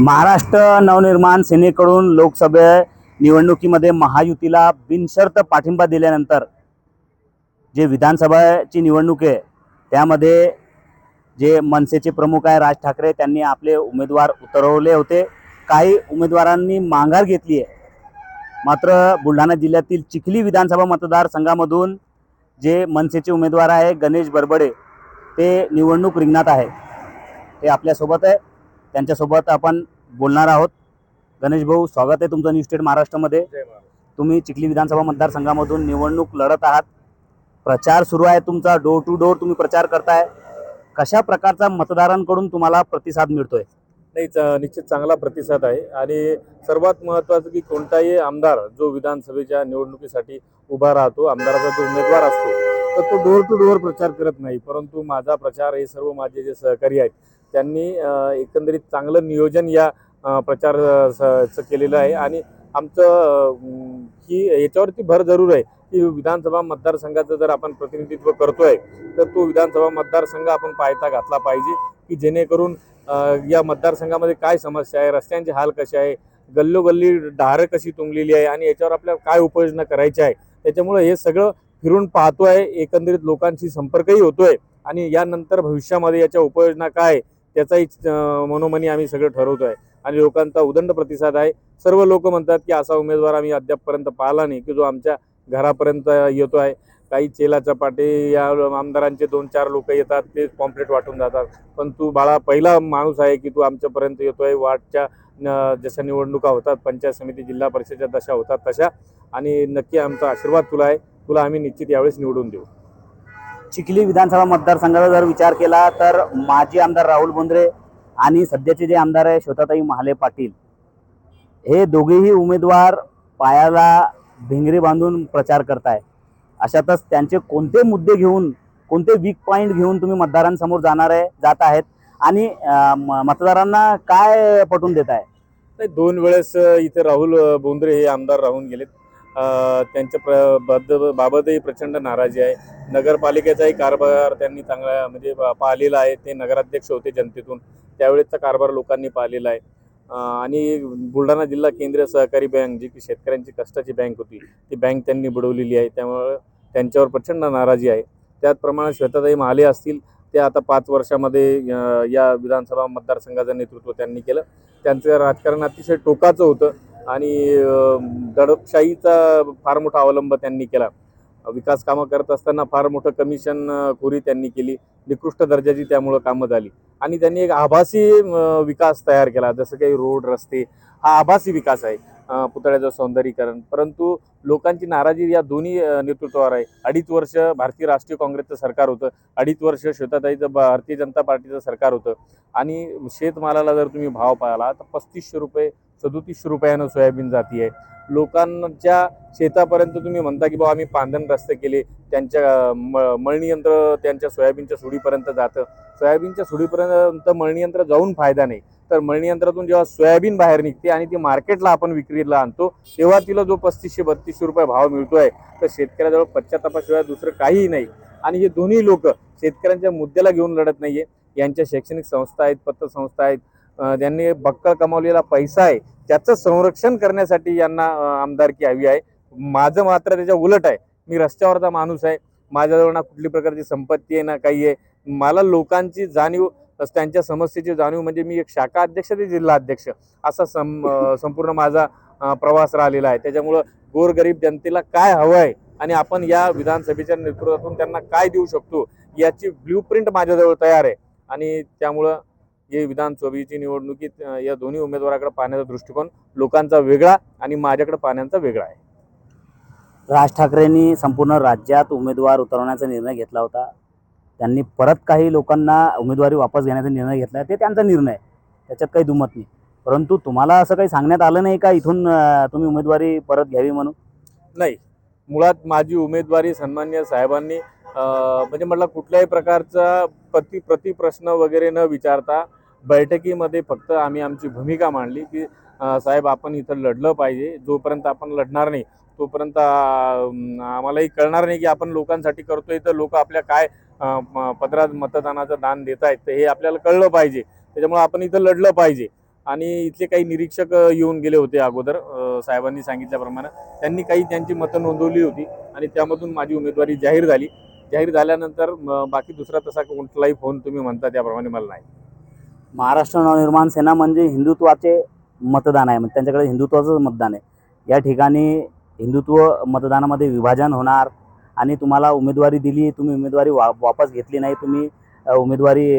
महाराष्ट्र नवनिर्माण सेनेकडून लोकसभे निवडणुकीमध्ये महायुतीला बिनशर्त पाठिंबा दिल्यानंतर जे विधानसभाची निवडणूक आहे त्यामध्ये जे मनसेचे प्रमुख आहे राज ठाकरे त्यांनी आपले उमेदवार उतरवले होते. काही उमेदवारांनी माघार घेतली आहे. मात्र बुलढाणा जिल्ह्यातील चिखली विधानसभा मतदारसंघामधून जे मनसेचे उमेदवार आहे गणेश बरबडे ते निवडणूक रिंगणात आहे ते आपल्यासोबत आहे. त्यांच्यासोबत आपण बोलणार आहोत. गणेश भाऊ स्वागत आहे तुमचं न्यू स्टेट महाराष्ट्रामध्ये. तुम्ही चिखली विधानसभा मतदारसंघामधून निवडणूक लढत आहात. प्रचार सुरू आहे तुमचा. डोर टू डोर तुम्ही प्रचार करताय. कशा प्रकारचा मतदारांकडून तुम्हाला प्रतिसाद मिळतोय? नाही निश्चित चांगला प्रतिसाद आहे. आणि सर्वात महत्त्वाचं की कोणताही आमदार जो विधानसभेच्या निवडणुकीसाठी उभा राहतो आमदाराचा जो उमेदवार असतो तर तो डोर टू डोर प्रचार करत नाही. परंतु माझा प्रचार हे सर्व माझे जे सहकारी आहेत त्यांनी एकंदरीत चांगलं नियोजन या अ, प्रचार स- केलेलं आहे. आणि आमचं ही की याच्यावरती भर जरूर आहे की विधानसभा मतदारसंघाचं जर आपण प्रतिनिधित्व करतोय तर तो विधानसभा मतदारसंघ आपण पायथा घातला पाहिजे की जेणेकरून या मतदारसंघामध्ये काय समस्या आहे रस्त्यांचे हाल कसे आहे गल्लोगल्ली डारं कशी तुंबलेली आहे आणि याच्यावर आपल्याला काय उपाययोजना करायची आहे त्याच्यामुळे हे सगळं फिरून पाहतोय एकंदरीत लोकांशी संपर्कही होतोय आणि यानंतर भविष्यामध्ये याच्या उपाययोजना काय त्याचाही मनोमनी आम्ही सगळं ठरवतो आहे आणि लोकांचा उदंड प्रतिसाद आहे. सर्व लोक म्हणतात की असा उमेदवार आम्ही अद्यापपर्यंत पाहिला नाही की जो आमच्या घरापर्यंत येतो आहे. काही चेला चपाटे या आमदारांचे दोन चार लोक येतात ते पॉम्पलेट वाटून जातात. पण तू बाळा पहिला माणूस आहे की तू आमच्यापर्यंत येतोय वार्डच्या न- जशा निवडणुका होतात पंचायत समिती जिल्हा परिषदच्या दशा होतात तशा. आणि नक्की आमचा आशीर्वाद तुला आहे. तुला आम्ही निश्चित यावेळेस निवडून देऊ. चिखली विधानसभा मतदारसंघाचा जर विचार केला तर माजी आमदार राहुल बोंद्रे आणि सध्याचे जे आमदार आहे श्वेताताई महाले पाटील हे दोघेही उमेदवार पायाला भिंगरे बांधून प्रचार करताय. अशातच त्यांचे कोणते मुद्दे घेऊन कोणते वीक पॉईंट घेऊन तुम्ही मतदारांसमोर जाणार आहे जात आहेत? आणि म- मतदारांना काय पटवून देत आहे दोन वेळेस इथे राहुल बोंद्रे हे आमदार राहून गेलेत. त्यांच्या प्र बद्द बाबतही प्रचंड नाराजी आहे. नगरपालिकेचाही कारभार त्यांनी चांगला म्हणजे पाहिलेला आहे. ते नगराध्यक्ष होते जनतेतून. त्यावेळेसचा कारभार लोकांनी पाहिलेला आहे. आणि बुलढाणा जिल्हा केंद्रीय सहकारी बँक जी की शेतकऱ्यांची कष्टाची बँक होती ती बँक त्यांनी बुडवलेली आहे. त्यामुळं त्यांच्यावर प्रचंड नाराजी आहे. त्याचप्रमाणे श्वेताताई महाले असतील ते आता पाच वर्षामध्ये या विधानसभा मतदारसंघाचं नेतृत्व त्यांनी केलं. त्यांचं राजकारण अतिशय टोकाचं होतं. आणि दडपशाहीचा फार मोठा अवलंब त्यांनी केला. विकास कामं करत असताना फार मोठं कमिशन खोरी त्यांनी केली. निकृष्ट दर्जाची त्यामुळं कामं झाली. आणि त्यांनी एक आभासी विकास तयार केला. जसं काही रोड रस्ते हा आभासी विकास आहे पुतळ्याचं सौंदर्यीकरण. परंतु लोकांची नाराजी या दोन्ही नेतृत्वावर आहे. अडीच वर्ष भारतीय राष्ट्रीय काँग्रेसचं सरकार होतं. अडीच वर्ष श्वेताताईचं भारतीय जनता पार्टीचं सरकार होतं. आणि शेतमालाला जर तुम्ही भाव पाहिला तर पस्तीसशे रुपये सदोतीसशे रुपयानं सोयाबीन जाती आहे लोकांच्या शेतापर्यंत तुम्ही म्हणता की बाबा आम्ही पांधन रस्ते केले. त्यांच्या म मळणी यंत्र त्यांच्या सोयाबीनच्या सुडीपर्यंत जातं. सोयाबीनच्या सुडीपर्यंत मळणी यंत्र जाऊन फायदा नाही. तर मळणी यंत्रातून जेव्हा सोयाबीन बाहेर निघते आणि ती मार्केटला आपण विक्रीला आणतो तेव्हा तिला जो पस्तीसशे बत्तीसशे रुपये भाव मिळतोय तर शेतकऱ्याजवळ पश्चातापाशिवाय दुसरं काहीही नाही. आणि हे दोन्ही लोक शेतकऱ्यांच्या मुद्द्याला घेऊन लढत नाहीये. यांच्या शैक्षणिक संस्था आहेत पतसंस्था आहेत त्यांनी बक्कळ कमावलेला पैसा आहे त्याचं संरक्षण करण्यासाठी यांना आमदारकी हवी आहे. माझं मात्र त्याच्या उलट आहे. मी रस्त्यावरचा माणूस आहे. माझ्याजवळ ना कुठली प्रकारची संपत्ती आहे ना काही आहे. मला लोकांची जाणीव त्यांच्या समस्येची जाणीव म्हणजे मी एक शाखा अध्यक्ष ते जिल्हा अध्यक्ष असा सं संपूर्ण माझा प्रवास राहिलेला आहे. त्याच्यामुळं गोरगरीब जनतेला काय हवं आहे आणि आपण या विधानसभेच्या नेतृत्वातून त्यांना काय देऊ शकतो याची ब्ल्यूप्रिंट माझ्याजवळ तयार आहे. आणि त्यामुळं हे विधानसभेची निवडणुकीत अं, या दोन्ही उमेदवाराकडे पाहण्याचा दृष्टिकोन लोकांचा वेगळा आणि माझ्याकडे पाहण्याचा वेगळा आहे. राज ठाकरेंनी संपूर्ण राज्यात उमेदवार उतरवण्याचा निर्णय घेतला होता. त्यांनी परत काही लोकांना उमेदवारी वापस घेण्याचा निर्णय घेतला. ते त्यांचा निर्णय त्याच्यात काही दुमत नाही. परंतु तुम्हाला असं काही सांगण्यात आलं नाही का इथून तुम्ही उमेदवारी परत घ्यावी म्हणून? नाही. मुळात माझी उमेदवारी सन्मान्य साहेबांनी म्हणजे म्हटलं कुठल्याही प्रकारचा प्रति प्रतिप्रश्न वगैरे न विचारता बैठकीमध्ये फक्त आम्ही आमची भूमिका मांडली की साहेब आपण इथं लढलं पाहिजे. जोपर्यंत आपण लढणार नाही तोपर्यंत आम्हालाही कळणार नाही की आपण लोकांसाठी करतोय. तर लोक आपल्या काय पदरात मतदानाचं दान देत आहेत तर हे आपल्याला कळलं पाहिजे. त्याच्यामुळे आपण इथं लढलं पाहिजे. आणि इथले काही निरीक्षक येऊन गेले होते अगोदर साहेबांनी सांगितल्याप्रमाणे. त्यांनी काही त्यांची मतं नोंदवली होती आणि त्यामधून माझी उमेदवारी जाहीर झाली. जाहीर झाल्यानंतर बाकी दुसरा तसा कोणताही फोन तुम्ही म्हणता त्याप्रमाणे मला नाही. महाराष्ट्र नवनिर्माण सेना म्हणजे हिंदुत्वाचे मतदान आहे. म्हणजे त्यांच्याकडे हिंदुत्वाचंच मतदान आहे. या ठिकाणी हिंदुत्व मतदानामध्ये विभाजन होणार आणि तुम्हाला उमेदवारी दिली तुम्ही उमेदवारी वा वापस घेतली नाही तुम्ही उमेदवारी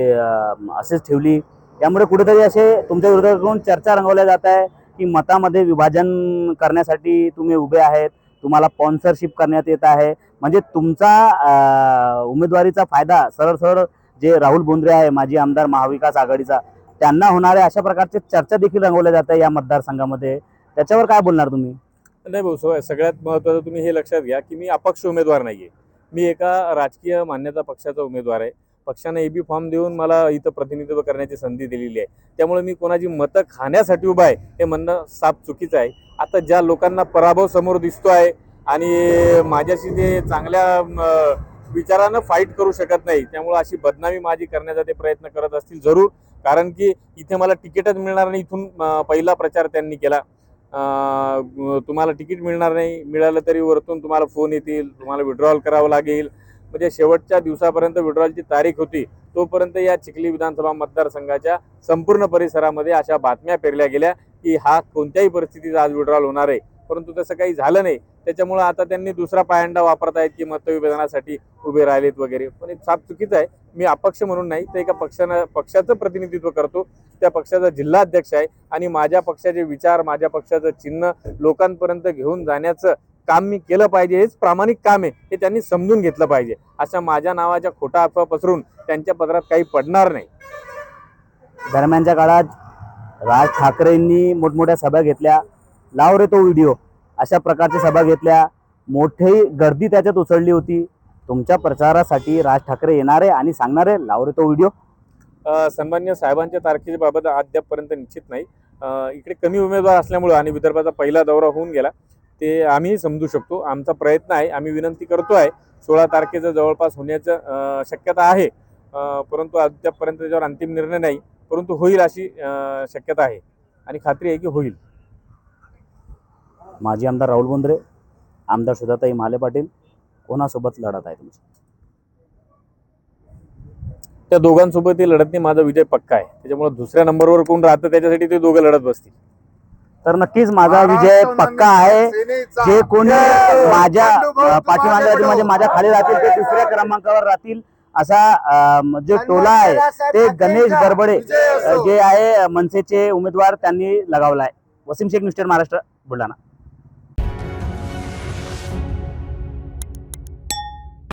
असेच ठेवली. त्यामुळे कुठेतरी असे तुमच्या विरोधाकडून चर्चा रंगवल्या जात आहे की मतामध्ये विभाजन करण्यासाठी तुम्ही उभे आहेत तुम्हाला स्पॉन्सरशिप करण्यात येत आहे. म्हणजे तुमचा उमेदवारीचा फायदा सरळ सरळ जे राहुल बोंद्रे आहे माजी आमदार महाविकास आघाडीचा त्यांना होणाऱ्या अशा प्रकारचे चर्चा देखील रंगवल्या जात आहे या मतदारसंघामध्ये. त्याच्यावर काय बोलणार तुम्ही? नाही भाऊ सगळ्यात- सगळ्यात महत्त्वाचं तुम्ही हे लक्षात घ्या की मी अपक्ष उमेदवार नाही आहे मी एका राजकीय मान्यता पक्षाचा उमेदवार आहे. पक्षाने ए बी फॉर्म देऊन मला इथं प्रतिनिधित्व करण्याची संधी दिलेली आहे. त्यामुळे मी कोणाची मतं खाण्यासाठी उभा आहे हे म्हणणं साफ चुकीचं आहे. आता ज्या लोकांना पराभव समोर दिसतो आहे आणि माझ्याशी ते चांगल्या विचारानं फाईट करू शकत नाही. त्यामुळे अशी बदनामी माझी करण्याचा ते प्रयत्न करत असतील जरूर. कारण की इथे मला तिकीटच मिळणार नाही. इथून पहिला प्रचार त्यांनी केला. तुम्हाला तिकीट मिळणार नाही. मिळालं तरी वरतून तुम्हाला फोन येतील. तुम्हाला विड्रॉल करावं लागेल. म्हणजे शेवटच्या दिवसापर्यंत विड्रॉलची तारीख होती. तोपर्यंत या चिखली विधानसभा मतदारसंघाच्या संपूर्ण परिसरामध्ये अशा बातम्या पेरल्या गेल्या की हा कोणत्याही परिस्थितीत आज विड्रॉल होणार आहे. परंतु तसं काही झालं नाही. त्याच्यामुळं आता त्यांनी दुसरा पायंडा वापरतायत की मतविभाजनासाठी उभे राहिलेत वगैरे. पण हे साप चुकीचं आहे. मी अपक्ष म्हणून नाही तर एका पक्षानं पक्षाचं प्रतिनिधित्व करतो. त्या पक्षाचा जिल्हा अध्यक्ष आहे आणि माझ्या पक्षाचे विचार माझ्या पक्षाचं चिन्ह लोकांपर्यंत घेऊन जाण्याचं काम मी केलं पाहिजे. हेच प्रामाणिक काम आहे. हे त्यांनी समजून घेतलं पाहिजे. अशा माझ्या नावाच्या खोटा अफवा पसरून त्यांच्या पदरात काही पडणार नाही. दरम्यानच्या काळात राज ठाकरेंनी मोठमोठ्या सभा घेतल्या. लाव रे तो व्हिडिओ. अशा प्रकारच्या सभा घेतल्या. मोठी गर्दी त्याच्यात उसळली होती. तुमच्या प्रचारासाठी राज ठाकरे येणार आहे आणि सांगणार आहे लाव रे तो व्हिडिओ. सन्मान्य साहेबांच्या तारखेच्या बाबत अद्यापपर्यंत निश्चित नाही. इकडे कमी उमेदवार असल्यामुळं आणि विदर्भाचा पहिला दौरा होऊन गेला. ते आम्ही समजू शकतो. आमचा प्रयत्न आहे. आम्ही विनंती करतो आहे. सोळा तारखेचं जवळपास होण्याचं शक्यता आहे. परंतु अद्यापपर्यंत त्याच्यावर अंतिम निर्णय नाही. परंतु होईल अशी शक्यता आहे. आणि खात्री आहे की होईल. माजी आमदार राहुल बोंद्रे आमदार सुधाताई महाले पाटील कोणासोबत लढत आहे तुमची? त्या दोघांसोबत ही लढत नाही माझा विजय पक्का आहे. त्याच्यामुळे दुसऱ्या नंबरवर कोण राहतं त्याच्यासाठी ते दोघं लढत बसतील. तर नक्कीच माझा विजय पक्का आहे. जे कोणी माझ्या पाठीमागे राहतील म्हणजे माझ्या खाली राहतील ते दुसऱ्या क्रमांकावर राहतील. असा जे टोला आहे ते गणेश गरबडे जे आहे मनसेचे उमेदवार त्यांनी लगावला आहे वसीम शेख मिस्टर महाराष्ट्र बुलढाणा.